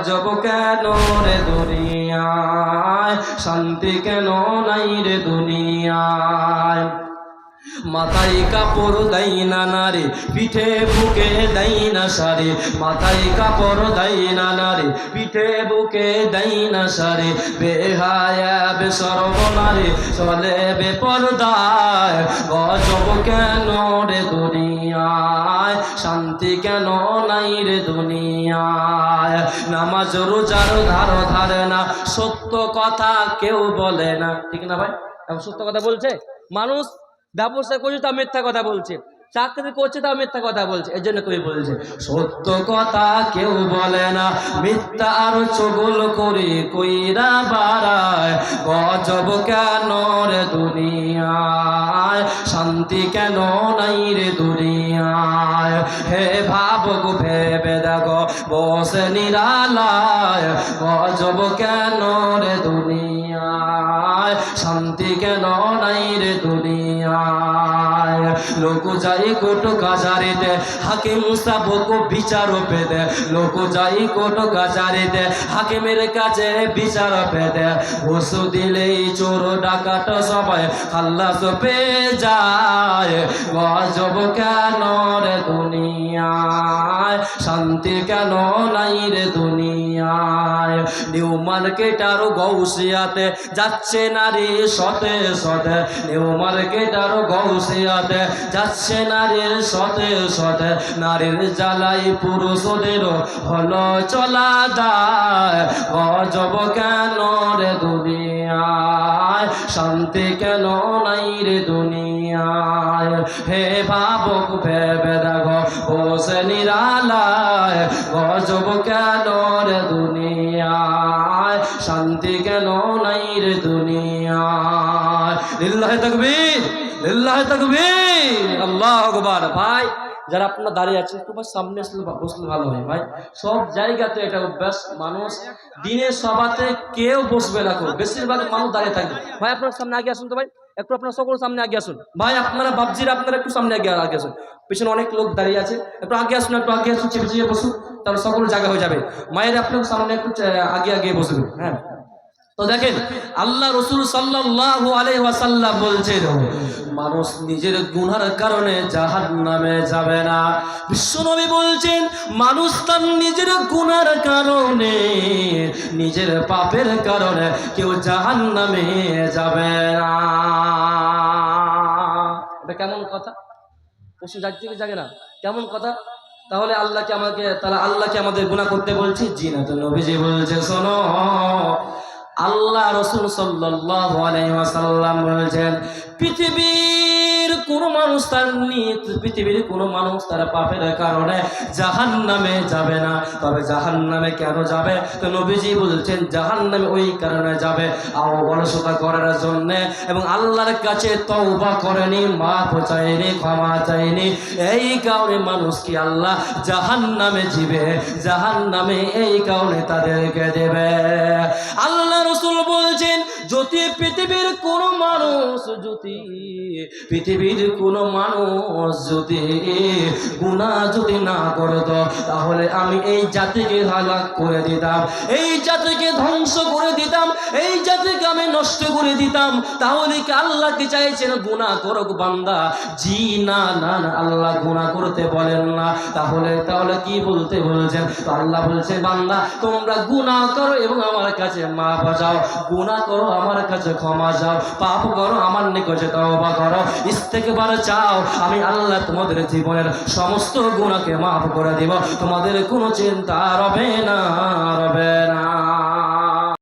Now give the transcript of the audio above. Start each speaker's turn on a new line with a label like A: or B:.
A: গজব কেন রে দুনিয়ায়? শান্তি কেন নাই রে দুনিয়ায়? মাথায় কাপড় দেয় না নারী, পিঠে বুকে দেয় না সারে মাথায় কাপড় দেয় না নারী, পিঠে বুকে দেয় না সারে বেহায়া বেসর্বনারী চলে বেপরদায়, গজব কেন রে শান্তি কেন নাই রে দুনিয়ায়? নামাজ রোজার ধার ধারে না। সত্য কথা কেউ বলে না। ঠিক না ভাই? সত্য কথা বলছে? মানুষ ব্যবসা করছে, তা মিথ্যা কথা বলছে। চাকরি করছে তা মিথ্যা কথা বলছে। এই জন্য কবি বলছে, সত্য কথা কেউ বলে না, মিথ্যা আর চগল করে কইরা বাড়ায়। গজব কেন রে দুনিয়ায়? শান্তি কেন নাই রে দুনিয়ায়? হে ভাব ভাবক ভেবে দেখো, বসে নিরালায়। গজব কেন রে দুনিয়ায়? শান্তি কেন নাই রে দুনিয়ায়? লোক যাই কোট কাজারিতে হাকিম সাবক বিচার লোক যাই কোট কাজারিতে হাকিমের কাছে বিচার দিলেই চোর ডাকাত সবাই যায় গজব কেন রে দুনিয়ায় শান্তি কেন নাই রে দুনিয়ায় নিউ মার্কেট আর গৌসিয়াতে যাচ্ছে নারী সতে সতে নিউ মার্কেট আর গৌসিয়াতে যাচ্ছে নারীর সতে সতে, নারীর জ্বালাই পুরুষদের হলো চলা দায় গজব কেন রে দুনিয়ায়? শান্তি কেন নাই রে দুনিয়ায়? হে ভাবক ভেবে দেখো বসে নিরালায়। গজব কেন রে দুনিয়ায়? শান্তি কেন নাই রে দুনিয়ায়? লিল্লাহে তাকবীর। ভাই, যারা আপনার দাঁড়িয়ে আছেন, একটু সামনে আসলে বসলে ভালো হয়। ভাই, সব জায়গাতে এটা অভ্যাস, মানুষ দিনের সভাতে কেউ বসবে না বেশিরভাগ মানুষ দাঁড়িয়ে থাকবে। ভাই, আপনার সামনে আগে আসুন তো ভাই। একটু আপনার সকল সামনে আগে আসুন। ভাই, আপনারা বাবজিরা আপনারা একটু সামনে আগে আগে আসুন। পিছনে অনেক লোক দাঁড়িয়ে আছে। একটু আগে আসুন, একটু আগে আসুন চেপে চেপে বসুন, তাহলে সকল জায়গা হয়ে যাবে। মায়ের আপনার সামনে একটু আগে আগে বসবে। হ্যাঁ। তো দেখেন, আল্লাহ রসুল সাল্লাল্লাহু আলাইহি ওয়াসাল্লাম বলছেন, মানুষ নিজের গুনার কারণে জাহান নামে যাবে না। বিশ্বনবী বলছেন, মানুষ তার নিজের গুনার কারণে, নিজের পাপের কারণে কেউ জাহান নামে যাবে না। এটা কেমন কথা? পশু জাগ থেকে জাগে না। কেমন কথা? তাহলে আল্লাহকে আমাকে, তাহলে আল্লাহকে আমাদের গুনাহ করতে বলছি জি না তো নবীজি বলছে, শোনো আল্লাহ রসুল সাল্লাহ আলাইহি ওয়াসাল্লাম বলেছেন পৃথিবীর কোন মানুষ তার নিত পৃথিবীর কোন মানুষ তার পাপের কারণে জাহান নামে যাবে না। তবে জাহান নামে কেন যাবে? তো নবীজি বলছেন জাহান নামে ওই কারণে যাবে। আও অলসতা করার জন্যে এবং আল্লাহর কাছে তওবা করেনি, মাফ চাইনি, ক্ষমা চাইনি। এই কারণে মানুষ কি আল্লাহ জাহান নামে জিবে? জাহান নামে এই কারণে তাদেরকে দেবে। আল্লাহ রসুল বলছেন যদি পৃথিবীর কোন মানুষ, যদি পৃথিবীর কোন মানুষ যদি গুণা যদি না করত, তাহলে আমি এই জাতিকে হালাক করে দিতাম, এই জাতিকে ধ্বংস করে দিতাম, এই জাতিকে আমি নষ্ট করে দিতাম। তাহলে কি আল্লাহ কি চাইছেন? গুণা করুক বান্দা। জি না না না, আল্লাহ গুণা করতে বলেন না। তাহলে তাহলে কি বলতে বলছেন? আল্লাহ বলছে বান্দা, তোমরা গুণা করো এবং আমার কাছে মা বাজাও গুণা করো আমার কাছে ক্ষমা যাও পাপ করো, আমার নিকটে তওবা করো। ইস্তেকবার চাও, আমি আল্লাহ তোমাদের জীবনের সমস্ত গুণাকে মাফ করে দিব। তোমাদের কোনো চিন্তা রবে না রবে না।